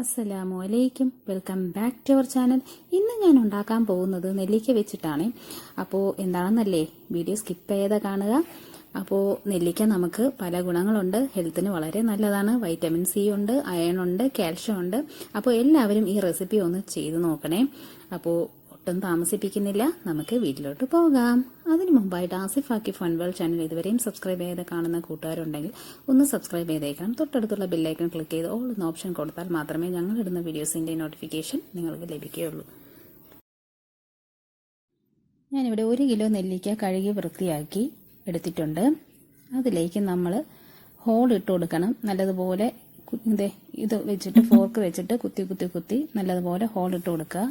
അസ്സലാമു അലൈക്കും. Welcome back to our channel. ഇന്ന് ഞാൻ ഉണ്ടാക്കാൻ പോകുന്നത് നെല്ലിക്ക വെച്ചിട്ടാണ്. അപ്പോൾ എന്താണെന്നല്ലേ? വീഡിയോ സ്കിപ്പ് ചെയ്താൽ കാണുക. അപ്പോൾ നെല്ലിക്ക നമുക്ക് പല ഗുണങ്ങളുണ്ട്. ഹെൽത്തിന് വളരെ നല്ലതാണ്. വൈറ്റമിൻ സി ഉണ്ട് അയൺ ഉണ്ട് കാൽഷ്യം ഉണ്ട്. അപ്പോൾ എല്ലാവരും ഈ റെസിപ്പി ഒന്ന് ചെയ്ത് നോക്കണേ. അപ്പോൾ ഒട്ടും താമസിപ്പിക്കുന്നില്ല. നമുക്ക് വീട്ടിലോട്ട് പോകാം. അതിനു മുമ്പായിട്ട് ആസിഫ് ആക്കി വേൾഡ് ചാനൽ ഇതുവരെയും സബ്സ്ക്രൈബ് ചെയ്ത് കാണുന്ന കൂട്ടുകാരുണ്ടെങ്കിൽ ഒന്ന് സബ്സ്ക്രൈബ് ചെയ്തേക്കണം. തൊട്ടടുത്തുള്ള ബില്ലേക്കൺ ക്ലിക്ക് ചെയ്ത് ഓൾ എന്ന ഓപ്ഷൻ കൊടുത്താൽ മാത്രമേ ഞങ്ങൾ ഇടുന്ന വീഡിയോസിന്റെ നോട്ടിഫിക്കേഷൻ നിങ്ങൾക്ക് ലഭിക്കുകയുള്ളൂ. ഞാനിവിടെ ഒരു കിലോ നെല്ലിക്ക കഴുകി വൃത്തിയാക്കി എടുത്തിട്ടുണ്ട്. അതിലേക്ക് നമ്മൾ ഹോൾ ഇട്ട് കൊടുക്കണം. നല്ലതുപോലെ ഇത് വെച്ചിട്ട് ഫോർക്ക് വെച്ചിട്ട് കുത്തി കുത്തി കുത്തി നല്ലതുപോലെ ഹോൾ ഇട്ട് കൊടുക്കുക.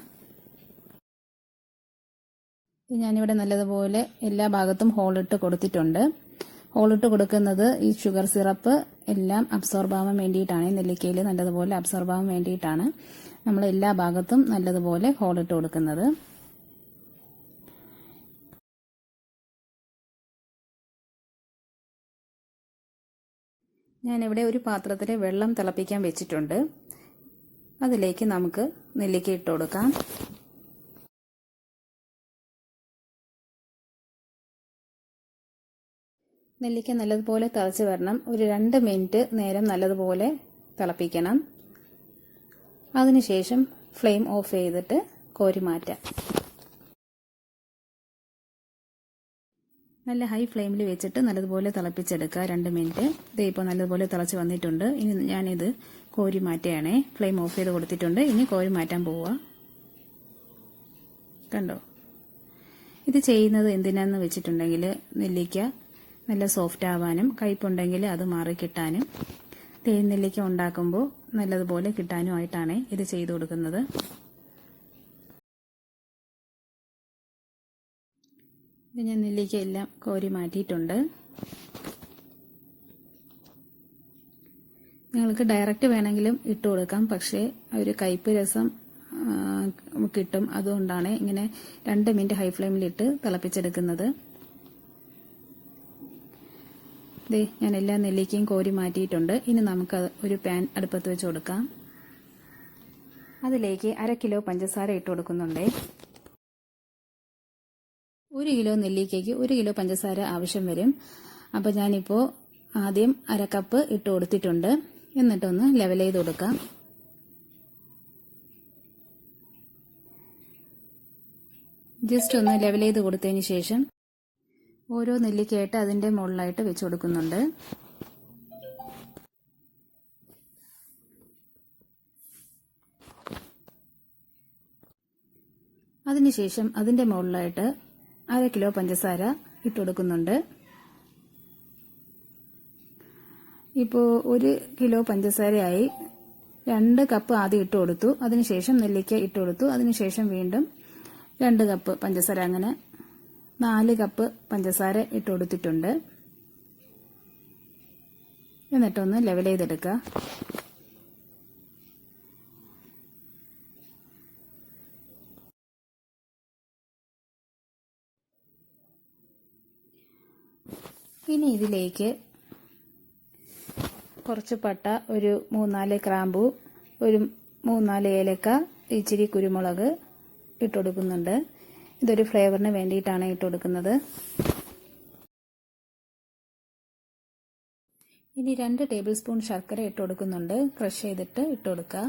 ഞാനിവിടെ നല്ലതുപോലെ എല്ലാ ഭാഗത്തും ഹോളിട്ട് കൊടുത്തിട്ടുണ്ട്. ഹോളിട്ട് കൊടുക്കുന്നത് ഈ ഷുഗർ സിറപ്പ് എല്ലാം അബ്സോർബ് ആവാൻ വേണ്ടിയിട്ടാണ്. നെല്ലിക്കയിൽ നല്ലതുപോലെ അബ്സോർബ് ആവാൻ വേണ്ടിയിട്ടാണ് നമ്മൾ എല്ലാ ഭാഗത്തും നല്ലതുപോലെ ഹോളിട്ട് കൊടുക്കുന്നത്. ഞാനിവിടെ ഒരു പാത്രത്തിൽ വെള്ളം തിളപ്പിക്കാൻ വെച്ചിട്ടുണ്ട്. അതിലേക്ക് നമുക്ക് നെല്ലിക്ക ഇട്ട് കൊടുക്കാം. നെല്ലിക്ക നല്ലതുപോലെ തിളച്ച് വരണം. ഒരു രണ്ട് മിനിറ്റ് നേരം നല്ലതുപോലെ തിളപ്പിക്കണം. അതിനുശേഷം ഫ്ലെയിം ഓഫ് ചെയ്തിട്ട് കോരി മാറ്റാം. നല്ല ഹൈ ഫ്ലെയിമിൽ വെച്ചിട്ട് നല്ലതുപോലെ തിളപ്പിച്ചെടുക്കുക. രണ്ട് മിനിറ്റ്. ഇത് ഇപ്പോൾ നല്ലതുപോലെ തിളച്ച് വന്നിട്ടുണ്ട്. ഇനി ഞാനിത് കോരി മാറ്റുകയാണേ. ഫ്ലെയിം ഓഫ് ചെയ്ത് കൊടുത്തിട്ടുണ്ട്. ഇനി കോരി മാറ്റാൻ പോവുക കണ്ടോ? ഇത് ചെയ്യുന്നത് എന്തിനാന്ന് വെച്ചിട്ടുണ്ടെങ്കിൽ നെല്ലിക്ക നല്ല സോഫ്റ്റ് ആവാനും കയ്പുണ്ടെങ്കിൽ അത് മാറി കിട്ടാനും തേൻ നെല്ലിക്ക ഉണ്ടാക്കുമ്പോൾ നല്ലതുപോലെ കിട്ടാനുമായിട്ടാണ് ഇത് ചെയ്തു കൊടുക്കുന്നത്. ഞാൻ നെല്ലിക്ക എല്ലാം കോരി മാറ്റിയിട്ടുണ്ട്. നിങ്ങൾക്ക് ഡയറക്റ്റ് വേണമെങ്കിലും ഇട്ട് കൊടുക്കാം പക്ഷേ ഒരു കയ്പ് രസം കിട്ടും. അതുകൊണ്ടാണ് ഇങ്ങനെ രണ്ട് മിനിറ്റ് ഹൈ ഫ്ലെയിമിലിട്ട് തിളപ്പിച്ചെടുക്കുന്നത്. ദേ ഞാൻ എല്ലാ നെല്ലിക്കയും കോരി മാറ്റിയിട്ടുണ്ട്. ഇനി നമുക്ക് ഒരു പാൻ അടുപ്പത്ത് വെച്ച് കൊടുക്കാം. അതിലേക്ക് അര കിലോ പഞ്ചസാര ഇട്ട് കൊടുക്കുന്നുണ്ടേ. ഒരു കിലോ നെല്ലിക്കയ്ക്ക് ഒരു കിലോ പഞ്ചസാര ആവശ്യം വരും. അപ്പോൾ ഞാനിപ്പോൾ ആദ്യം അര കപ്പ് ഇട്ട് കൊടുത്തിട്ടുണ്ട്. എന്നിട്ടൊന്ന് ലെവൽ ചെയ്ത് കൊടുക്കാം. ജസ്റ്റ് ഒന്ന് ലെവൽ ചെയ്ത് കൊടുത്തതിന് ശേഷം ഓരോ നെല്ലിക്കയായിട്ട് അതിന്റെ മുകളിലായിട്ട് വെച്ച് കൊടുക്കുന്നുണ്ട്. അതിനുശേഷം അതിന്റെ മുകളിലായിട്ട് അര കിലോ പഞ്ചസാര ഇട്ട് കൊടുക്കുന്നുണ്ട്. ഇപ്പോൾ ഒരു കിലോ പഞ്ചസാരയായി രണ്ട് കപ്പ് ആദ്യം ഇട്ട് കൊടുത്തു. അതിനുശേഷം നെല്ലിക്ക ഇട്ട് കൊടുത്തു. അതിനുശേഷം വീണ്ടും രണ്ട് കപ്പ് പഞ്ചസാര അങ്ങനെ നാല് കപ്പ് പഞ്ചസാര ഇട്ട് കൊടുത്തിട്ടുണ്ട്. എന്നിട്ടൊന്ന് ലെവൽ ചെയ്തെടുക്കുക. ഇനി ഇതിലേക്ക് കുറച്ച് പട്ട ഒരു മൂന്നാൽ ക്രാമ്പു ഒരു മൂന്നാൽ ഏലക്ക ഇച്ചിരി കുരുമുളക് ഇട്ട് കൊടുക്കുന്നുണ്ട്. ഇതൊരു ഫ്ലേവറിന് വേണ്ടിയിട്ടാണ് ഇട്ട് കൊടുക്കുന്നത്. ഇനി രണ്ട് ടേബിൾ സ്പൂൺ ശർക്കര ഇട്ട് കൊടുക്കുന്നുണ്ട്. ക്രഷ് ചെയ്തിട്ട് ഇട്ട് കൊടുക്കുക.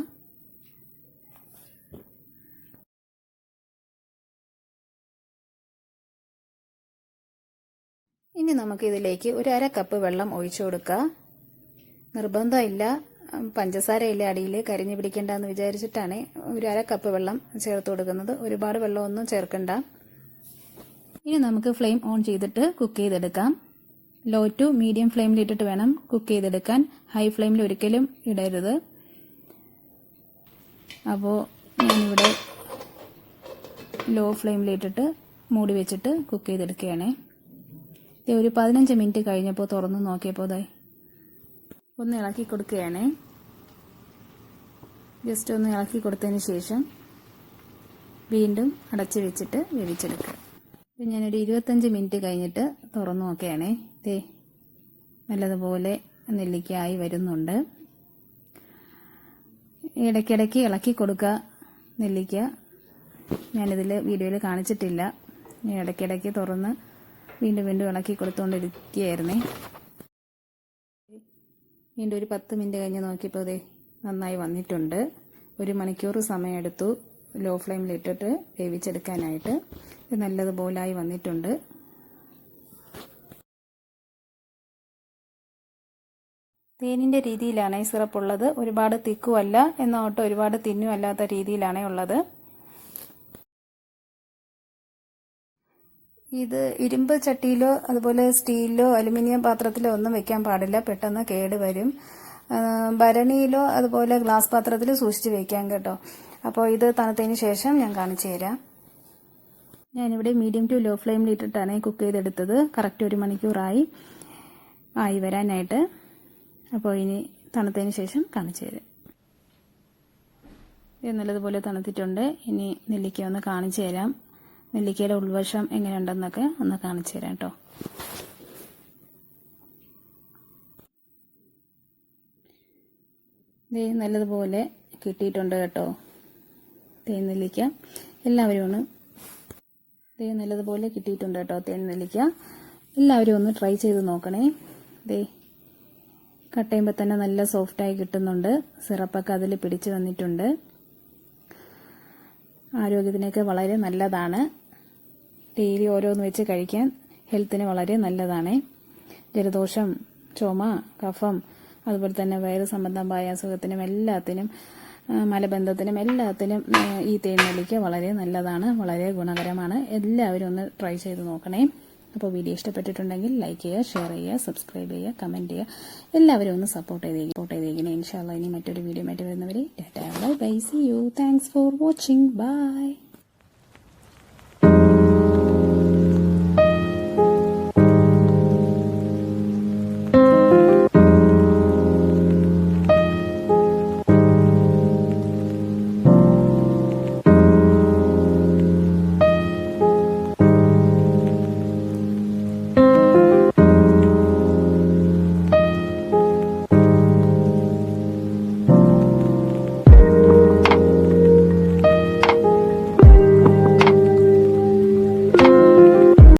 ഇനി നമുക്ക് ഇതിലേക്ക് ഒരു അര കപ്പ് വെള്ളം ഒഴിച്ചു കൊടുക്കുക. നിർബന്ധമില്ല. പഞ്ചസാരയില്ല അടിയിൽ കരിഞ്ഞു പിടിക്കേണ്ടെന്ന് വിചാരിച്ചിട്ടാണ് ഒരു അര കപ്പ് വെള്ളം ചേർത്ത് കൊടുക്കുന്നത്. ഒരുപാട് വെള്ളമൊന്നും ചേർക്കണ്ട. ഇനി നമുക്ക് ഫ്ലെയിം ഓൺ ചെയ്തിട്ട് കുക്ക് ചെയ്തെടുക്കാം. ലോ ടു മീഡിയം ഫ്ലെയിമിൽ ഇട്ടിട്ട് വേണം കുക്ക് ചെയ്തെടുക്കാൻ. ഹൈ ഫ്ലെയിമിൽ ഒരിക്കലും ഇടരുത്. അപ്പോൾ ഞാനിവിടെ ലോ ഫ്ലെയിമിൽ ഇട്ടിട്ട് മൂടി വെച്ചിട്ട് കുക്ക് ചെയ്തെടുക്കുകയാണേ. ഒരു പതിനഞ്ച് മിനിറ്റ് കഴിഞ്ഞപ്പോൾ തുറന്ന് നോക്കിയപ്പോൾ ദേ ഒന്ന് ഇളക്കി കൊടുക്കുകയാണ്. ജസ്റ്റ് ഒന്ന് ഇളക്കി കൊടുത്തതിന് ശേഷം വീണ്ടും അടച്ച് വെച്ചിട്ട് വേവിച്ചെടുക്കുക. ഇപ്പം ഞാനൊരു ഇരുപത്തഞ്ച് മിനിറ്റ് കഴിഞ്ഞിട്ട് തുറന്നു നോക്കുകയാണേ. ദേ നല്ലതുപോലെ നെല്ലിക്കായി വരുന്നുണ്ട്. ഇടയ്ക്കിടയ്ക്ക് ഇളക്കി കൊടുക്കുക നെല്ലിക്ക. ഞാനിതിൽ വീഡിയോയിൽ കാണിച്ചിട്ടില്ല. ഇടയ്ക്കിടയ്ക്ക് തുറന്ന് വീണ്ടും വീണ്ടും ഇളക്കി കൊടുത്തുകൊണ്ടിരിക്കുകയായിരുന്നേ വീണ്ടും ഒരു പത്ത് മിനിറ്റ് കഴിഞ്ഞ് നോക്കിയപ്പോൾ അതെ നന്നായി വന്നിട്ടുണ്ട്. ഒരു മണിക്കൂർ സമയമെടുത്തു. ലോ ഫ്ലെയിമിലിട്ടിട്ട് വേവിച്ചെടുക്കാനായിട്ട്. ഇത് നല്ലതുപോലായി വന്നിട്ടുണ്ട്. തേനിന്റെ രീതിയിലാണ് ഈ സിറപ്പ് ഉള്ളത് ഒരുപാട് തിക്കുമല്ല എന്നോട്ട് ഒരുപാട് തിന്നുമല്ലാത്ത രീതിയിലാണ് ഉള്ളത്. ഇത് ഇരുമ്പ് ചട്ടിയിലോ അതുപോലെ സ്റ്റീലിലോ അലുമിനിയം പാത്രത്തിലോ ഒന്നും വെക്കാൻ പാടില്ല. പെട്ടെന്ന് കേട് വരും. ഭരണിയിലോ അതുപോലെ ഗ്ലാസ് പാത്രത്തിൽ സൂക്ഷിച്ച് വെക്കാം കേട്ടോ. അപ്പോൾ ഇത് തണുത്തതിന് ശേഷം ഞാൻ കാണിച്ചു തരാം. ഞാനിവിടെ മീഡിയം ടു ലോ ഫ്ലെയിമിൽ ഇട്ടിട്ടാണ് കുക്ക് ചെയ്തെടുത്തത്. കറക്റ്റ് ഒരു മണിക്കൂറായി. ആയി വരാനായിട്ട്. അപ്പോൾ ഇനി തണുത്തതിന് ശേഷം കാണിച്ചു തരാം. ഇത് നല്ലതുപോലെ തണുത്തിട്ടുണ്ട്. ഇനി നെല്ലിക്ക ഒന്ന് കാണിച്ചു തരാം. നെല്ലിക്കയുടെ ഉൾവശം എങ്ങനെയുണ്ടെന്നൊക്കെ ഒന്ന് കാണിച്ചു തരാം കേട്ടോ. ദേ നല്ലതുപോലെ കിട്ടിയിട്ടുണ്ട് കേട്ടോ. തേൻ നെല്ലിക്ക. എല്ലാവരും ഒന്ന് ദേ നല്ലതുപോലെ കിട്ടിയിട്ടുണ്ട് കേട്ടോ തേൻ നെല്ലിക്ക. എല്ലാവരും ഒന്ന് ട്രൈ ചെയ്ത് നോക്കണേ. ദേ കട്ട് ചെയ്യുമ്പോൾ തന്നെ നല്ല സോഫ്റ്റായി കിട്ടുന്നുണ്ട്. സിറപ്പൊക്കെ അതിൽ പിടിച്ചു വന്നിട്ടുണ്ട്. ആരോഗ്യത്തിനൊക്കെ വളരെ നല്ലതാണ്. ഡെയിലി ഓരോന്ന് വെച്ച് കഴിക്കാൻ ഹെൽത്തിന് വളരെ നല്ലതാണ്. ജലദോഷം ചുമ കഫം അതുപോലെ തന്നെ വയറ് സംബന്ധമായ അസുഖത്തിനും എല്ലാത്തിനും മലബന്ധത്തിനും എല്ലാത്തിനും ഈ തേൻനെല്ലിക്ക വളരെ നല്ലതാണ് വളരെ ഗുണകരമാണ്. എല്ലാവരും ഒന്ന് ട്രൈ ചെയ്ത് നോക്കണേ. അപ്പോൾ വീഡിയോ ഇഷ്ടപ്പെട്ടിട്ടുണ്ടെങ്കിൽ ലൈക്ക് ചെയ്യുക ഷെയർ ചെയ്യുക സബ്സ്ക്രൈബ് ചെയ്യുക കമന്റ് ചെയ്യുക. എല്ലാവരും ഒന്ന് സപ്പോർട്ട് ചെയ്ത് സപ്പോർട്ട് ചെയ്തേക്കണേ ഇൻഷാല്ല ഇനി മറ്റൊരു വീഡിയോ ആയിട്ട് വരുന്നവരെ. Bye bye see you. Thanks for watching. Bye.